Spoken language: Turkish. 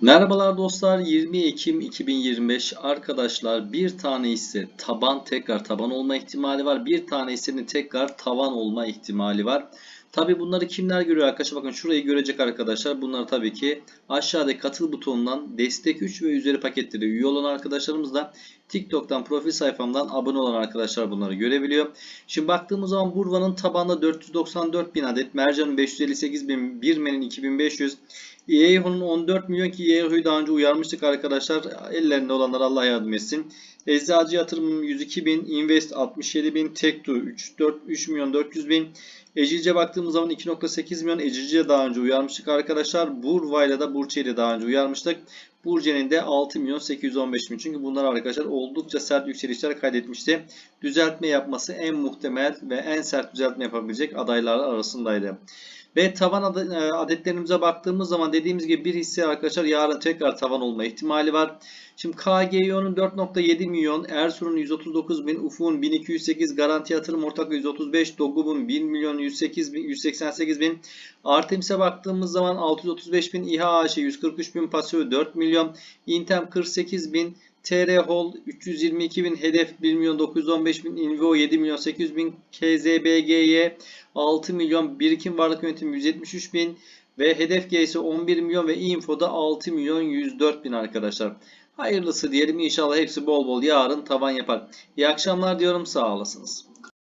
Merhabalar dostlar 20 Ekim 2025 arkadaşlar bir tane hisse taban tekrar taban olma ihtimali var bir tane hissenin tekrar tavan olma ihtimali var. Tabi bunları kimler görüyor arkadaşlar bakın şurayı görecek arkadaşlar bunlar tabii ki aşağıdaki katıl butonundan destek 3 ve üzeri paketleri üye olan arkadaşlarımız da TikTok'tan profil sayfamdan abone olan arkadaşlar bunları görebiliyor. Şimdi baktığımız zaman Burva'nın tabanda 494 bin adet, Mercan'ın 558 bin, Birmen'in 2500, EAHO'nun 14 milyon ki EAHO'yu daha önce uyarmıştık arkadaşlar. Ellerinde olanlar Allah yardım etsin. Eczacı yatırımım 102 bin, Invest 67 bin, Tektu 3, 4, 3 milyon 400 bin. Ecilce baktığımız zaman 2.8 milyon Ecilce daha önce uyarmıştık arkadaşlar. Burva ile de daha önce uyarmıştık. Burce'nin de 6 milyon 815 bin. Çünkü bunlar arkadaşlar oldukça sert yükselişler kaydetmişti. Düzeltme yapması en muhtemel ve en sert düzeltme yapabilecek adaylar arasındaydı. Ve tavan e, adetlerimize baktığımız zaman dediğimiz gibi bir hisse arkadaşlar yarın tekrar tavan olma ihtimali var. Şimdi KGYO'nun 4.7 milyon, Ersun'un 139 bin, UFU'nun 1208, Garanti Yatırım Ortaklığı 135, Dogub'un 1 milyon 108 bin, 188 bin, Artemis'e baktığımız zaman 635 bin, İHA AŞ 143 bin, Paseo 4 milyon, Intem 48 bin, TR Hol 322 bin, Hedef 1 milyon 915 bin, Inveo 7 milyon 800 bin, KZBGY 6 milyon, Birikim Varlık Yönetimi 173 bin ve Hedef G ise 11 milyon ve Info'da 6 milyon 104 bin arkadaşlar. Hayırlısı diyelim inşallah hepsi bol bol yarın tavan yapar. İyi akşamlar diyorum sağ olasınız.